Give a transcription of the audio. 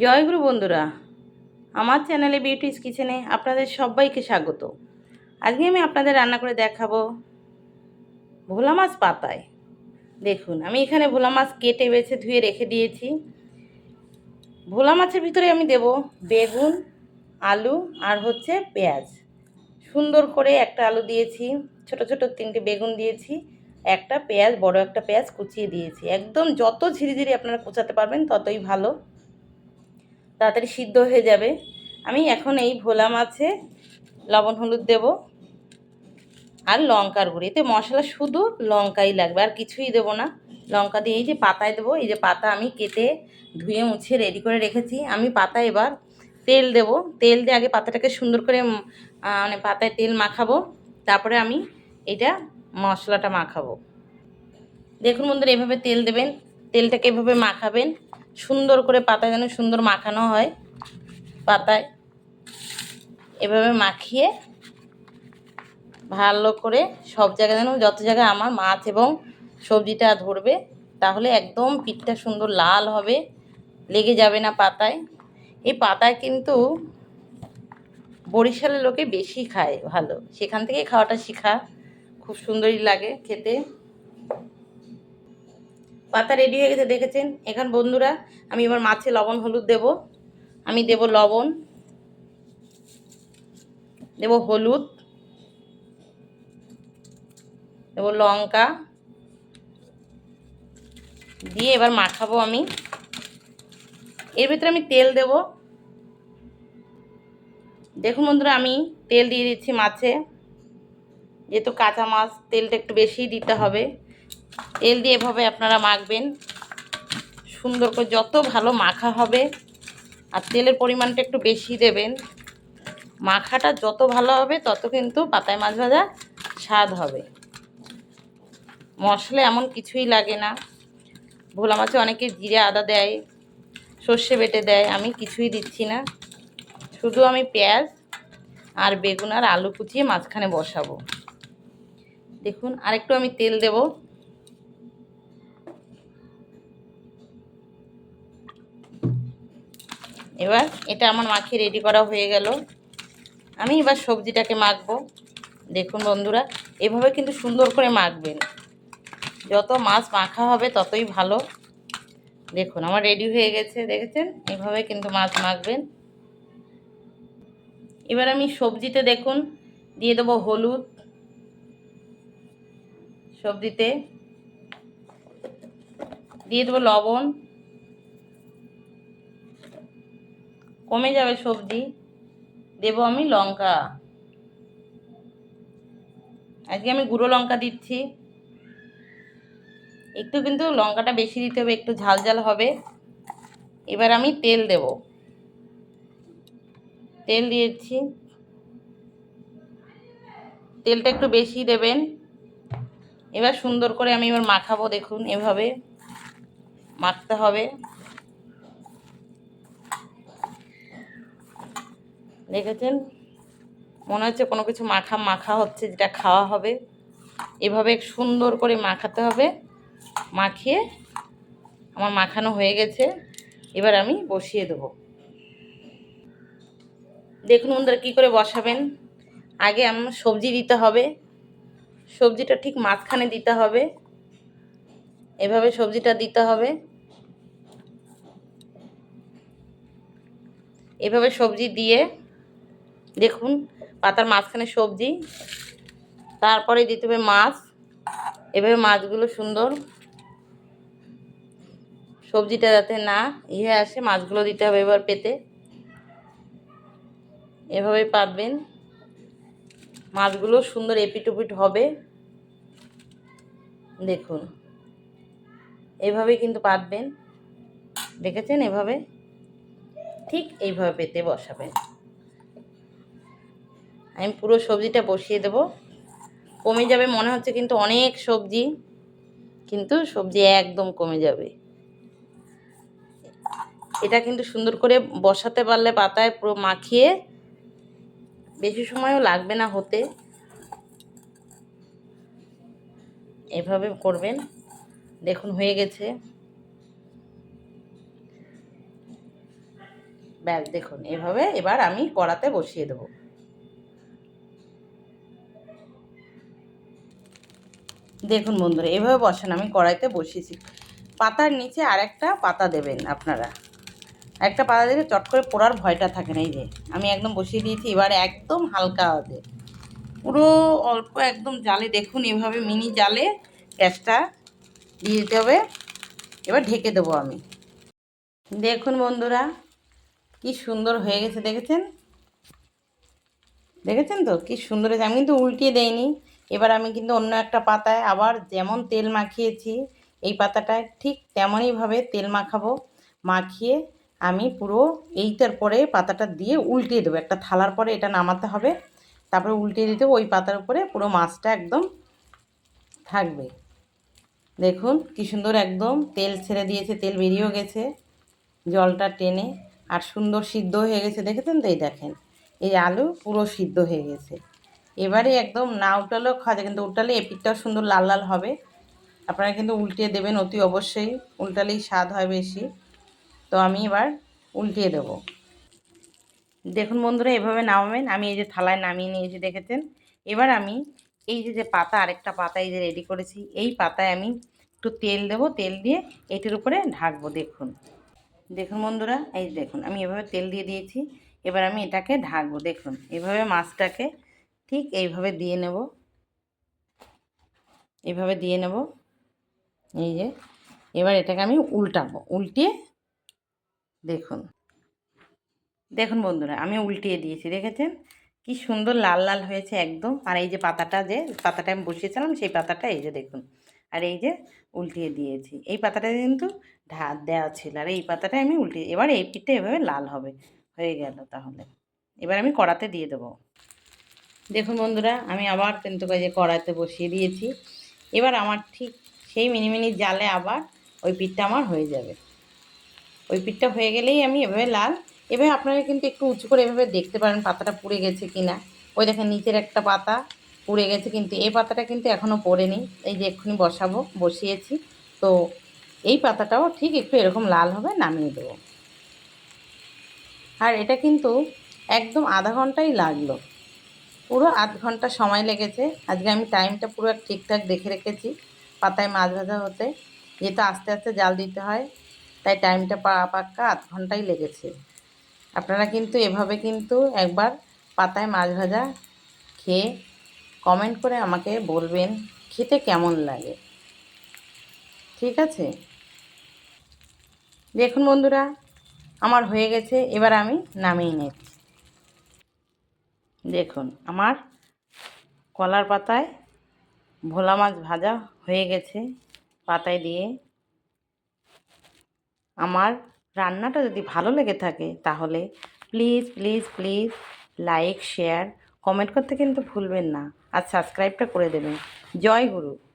জয়গুরু বন্ধুরা, আমার চ্যানেলে বিউটিস কিচেনে আপনাদের সবাইকে স্বাগত। আজকে আমি আপনাদের রান্না করে দেখাবো ভোলা মাছ পাতায়। দেখুন, আমি এখানে ভোলা মাছ কেটে বেছে ধুয়ে রেখে দিয়েছি। ভোলা মাছের ভিতরে আমি দেব বেগুন, আলু আর হচ্ছে পেঁয়াজ। সুন্দর করে একটা আলু দিয়েছি, ছোট ছোট তিনটে বেগুন দিয়েছি, একটা পেঁয়াজ, বড় একটা পেঁয়াজ কুচিয়ে দিয়েছি। একদম যত ঝিরি ঝিরি আপনারা কুচাতে পারবেন ততই ভালো। তাড়াতাড়ি সিদ্ধ হয়ে যাবে। আমি এখন এই ভোলা মাছে লবণ হলুদ দেব আর লঙ্কার গুঁড়ি। এতে মশলা শুধু লঙ্কাই লাগবে, আর কিছুই দেবো না। লঙ্কা দিয়ে এই যে পাতায় দেবো, এই যে পাতা আমি কেটে ধুয়ে মুছে রেডি করে রেখেছি। আমি পাতা এবার তেল দেব। তেল দিয়ে আগে পাতাটাকে সুন্দর করে মানে পাতায় তেল মাখাবো। তারপরে আমি এটা মশলাটা মাখাবো। দেখুন বন্ধুরা, এভাবে তেল দেবেন, তেলটাকে এভাবে মাখাবেন। সুন্দর করে পাতায় যেন সুন্দর মাখানো হয়। পাতায় এভাবে মাখিয়ে ভালো করে সব জায়গায় যেন, যত জায়গায় আমার মাছ এবং সবজিটা ধরবে, তাহলে একদম পিঠটা সুন্দর লাল হবে, লেগে যাবে না পাতায়। এই পাতায় কিন্তু বরিশালের লোকে বেশি খায় ভালো। সেখান থেকে খাওয়াটা শেখা। খুব সুন্দরই লাগে খেতে। পাতা রেডি হয়ে গেছে, দেখেছেন? এখন বন্ধুরা, আমি এবার মাছে লবণ, হলুদ দেব। আমি দেব লবণ, দেব হলুদ, দেব লঙ্কা। দিয়ে এবার মাখাবো আমি। এর ভিতরে আমি তেল দেব। দেখুন বন্ধুরা, আমি তেল দিয়ে দিচ্ছি মাছে। যেহেতু কাঁচা মাছ তেলটা একটু বেশিই দিতে হবে। তেল দিয়ে এভাবে আপনারা মাখবেন। সুন্দর করে যত ভালো মাখা হবে, আর তেলের পরিমাণটা একটু বেশি দেবেন, মাখাটা যত ভালো হবে তত কিন্তু পাতায় মাছ ভাজা স্বাদ হবে। মশলা এমন কিছুই লাগে না। ভোলা মাছে অনেকে জিরে আদা দেয়, সর্ষে বেটে দেয়, আমি কিছুই দিচ্ছি না। শুধু আমি পেঁয়াজ আর বেগুন আর আলু কুচিয়ে মাঝখানে বসাবো। দেখুন, আরেকটু আমি তেল দেবো। এবার এটা আমার মাখিয়ে রেডি করা হয়ে গেল। আমি এবার সবজিটাকে মাখবো। দেখুন বন্ধুরা, এভাবে কিন্তু সুন্দর করে মাখবেন। যত মাছ মাখা হবে ততই ভালো। দেখুন, আমার রেডি হয়ে গেছে, দেখেছেন? এভাবে কিন্তু মাছ মাখবেন। এবার আমি সবজিতে দেখুন, দিয়ে দেবো হলুদ। সবজিতে। দিয়ে দেবো লবণ। কমে যাবে সবজি। দেব আমি লঙ্কা। আজকে আমি গুঁড়ো লঙ্কা দিচ্ছি। একটু কিন্তু লঙ্কাটা বেশি দিতে হবে, একটু ঝাল ঝাল হবে। এবার আমি তেল দেব। তেল দিয়েছি। তেলটা একটু বেশি দেবেন। এবার সুন্দর করে আমি এবার মাখাবো দেখুন এভাবে। মাখতে হবে। দেখেছেন? মনে হচ্ছে কোনো কিছু মাখা মাখা হচ্ছে, যেটা খাওয়া হবে। এভাবে সুন্দর করে মাখাতে হবে। মাখিয়ে আমার মাখানো হয়ে গেছে। এবার আমি বসিয়ে দেবো। দেখুন বন্ধুরা কী করে বসাবেন। আগে আমার সবজি দিতে হবে। সবজিটা ঠিক মাঝখানে দিতে হবে। এভাবে সবজিটা দিতে হবে। এভাবে সবজি দিয়ে দেখুন, পাতার মাঝখানে সবজি। তারপরে দিতে হবে মাছ। এভাবে মাছগুলো সুন্দর সবজিটা যাতে না ইয়ে আসে, মাছগুলো দিতে হবে এবার পেতে। এভাবে পাতবেন। মাছগুলো সুন্দর এপিটুপিট হবে। দেখুন এভাবেই কিন্তু পাতবেন। দেখেছেন এভাবে? ঠিক এইভাবে পেতে বসাবেন। আমি পুরো সবজিটা বসিয়ে দেব। কমে যাবে মনে হচ্ছে কিন্তু অনেক সবজি, কিন্তু সবজি একদম কমে যাবে। এটা কিন্তু সুন্দর করে বসাতে পারলে পাতায় পুরো মাখিয়ে বেশি সময়ও লাগবে না হতে। এভাবে করবেন, দেখুন হয়ে গেছে। ব্যাস, দেখুন, এভাবে এবার আমি কড়াতে বসিয়ে দেবো। দেখুন বন্ধুরা, এভাবে বসান, আমি কড়াইতে বসিয়েছি। পাতার নিচে আর একটা পাতা দেবেন আপনারা। একটা পাতা দিলে চট করে পোড়ার ভয়টা থাকে না, এই যে। আমি একদম বসিয়ে দিয়েছি, এবারে একদম হালকা আছে পুরো অল্প একদম জালে, দেখুন এভাবে মিনি জালে গ্যাসটা দিয়ে দিতে হবে। এবার ঢেকে দেবো আমি। দেখুন বন্ধুরা, কি সুন্দর হয়ে গেছে, দেখেছেন? দেখেছেন তো? কি সুন্দর হয়েছে, আমি কিন্তু উল্টিয়ে দেইনি। এবার আমি কিন্তু অন্য একটা পাতায় আবার যেমন তেল মাখিয়েছি, এই পাতাটায় ঠিক তেমনইভাবে তেল মাখাবো। মাখিয়ে আমি পুরো এইটার পরে পাতাটা দিয়ে উল্টিয়ে দেবো। একটা থালার পরে এটা নামাতে হবে। তারপরে উল্টিয়ে দিতে ওই পাতার উপরে পুরো মাছটা একদম থাকবে। দেখুন কি সুন্দর একদম তেল ছেড়ে দিয়েছে, তেল বেরিয়েও গেছে, জলটা টেনে। আর সুন্দর সিদ্ধ হয়ে গেছে, দেখেছেন তো? এই দেখেন, এই আলু পুরো সিদ্ধ হয়ে গেছে। এবারে একদম না উল্টালেও খাওয়া যায়, কিন্তু উল্টালে এপিটটাও সুন্দর লাল লাল হবে। আপনারা কিন্তু উল্টিয়ে দেবেন অতি অবশ্যই, উল্টালেই স্বাদ হয় বেশি। তো আমি এবার উল্টিয়ে দেব। দেখুন বন্ধুরা, এভাবে নামাবেন। আমি এই যে থালায় নামিয়ে নিয়েছি, দেখেছেন? এবার আমি এই যে যে পাতা, আরেকটা পাতা এই যে রেডি করেছি, এই পাতায় আমি একটু তেল দেবো। তেল দিয়ে এটির উপরে ঢাকবো, দেখুন। দেখুন বন্ধুরা, এই দেখুন, আমি এভাবে তেল দিয়ে দিয়েছি। এবার আমি এটাকে ঢাকবো, দেখুন। এভাবে মাছটাকে ঠিক এইভাবে দিয়ে নেব। এইভাবে দিয়ে নেব। এই যে, এবার এটাকে আমি উল্টাবো। উল্টিয়ে দেখুন। দেখুন বন্ধুরা, আমি উল্টিয়ে দিয়েছি, দেখেছেন? কি সুন্দর লাল লাল হয়েছে একদম। আর এই যে পাতাটা যে, পাতাটা আমি বসিয়েছিলাম, সেই পাতাটা এই যে দেখুন। আর এই যে উল্টিয়ে দিয়েছি। এই পাতাটা কিন্তু ঢাক দেওয়া ছিল। আর এই পাতাটা আমি উল্টিয়ে, এবার এই পিঠটা এভাবে লাল হবে। হয়ে গেল তাহলে। এবার আমি কড়াতে দিয়ে দেবো। দেখুন বন্ধুরা, আমি আবার এই যে কড়াইতে বসিয়ে দিয়েছি। এবার আমার ঠিক সেই মিনি মিনি জালে আবার ওই পিঠটা আমার হয়ে যাবে। ওই পিঠটা হয়ে গেলেই আমি এভাবে লাল, এভাবে আপনারা কিন্তু একটু উঁচু করে এভাবে দেখতে পারেন পাতাটা পুড়ে গেছে কি না ওই দেখেন নিচের একটা পাতা পুড়ে গেছে কিন্তু এই পাতাটা কিন্তু এখনও পড়েনি। এই যে এক্ষুনি বসাবো, বসিয়েছি। তো এই পাতাটাও ঠিক একটু এরকম লাল হবে নামিয়ে দেবো। আর এটা কিন্তু একদম আধা ঘন্টাই লাগল। পুরো আধ ঘণ্টা সময় লেগেছে। আজকে আমি টাইমটা পুরো ঠিকঠাক দেখে রেখেছি, পাতায় মাছ ভাজা হতে। যেহেতু আস্তে আস্তে জাল দিতে হয়, তাই টাইমটা পা, পাক্কা আধ ঘন্টাই লেগেছে। আপনারা কিন্তু এভাবে কিন্তু একবার পাতায় মাছ ভাজা খেয়ে কমেন্ট করে আমাকে বলবেন, খেতে কেমন লাগে। ঠিক আছে? দেখুন বন্ধুরা, আমার হয়ে গেছে, এবার আমি নামিয়ে নিচ্ছি। দেখুন, আমার কলার পাতায় ভোলা মাছ ভাজা হয়ে গেছে পাতায় দিয়ে। আমার রান্নাটা যদি ভালো লেগে থাকে তাহলে please please please like share comment করতে কিন্তু ভুলবেন না। আর সাবস্ক্রাইবটা করে দেবেন। জয় গুরু।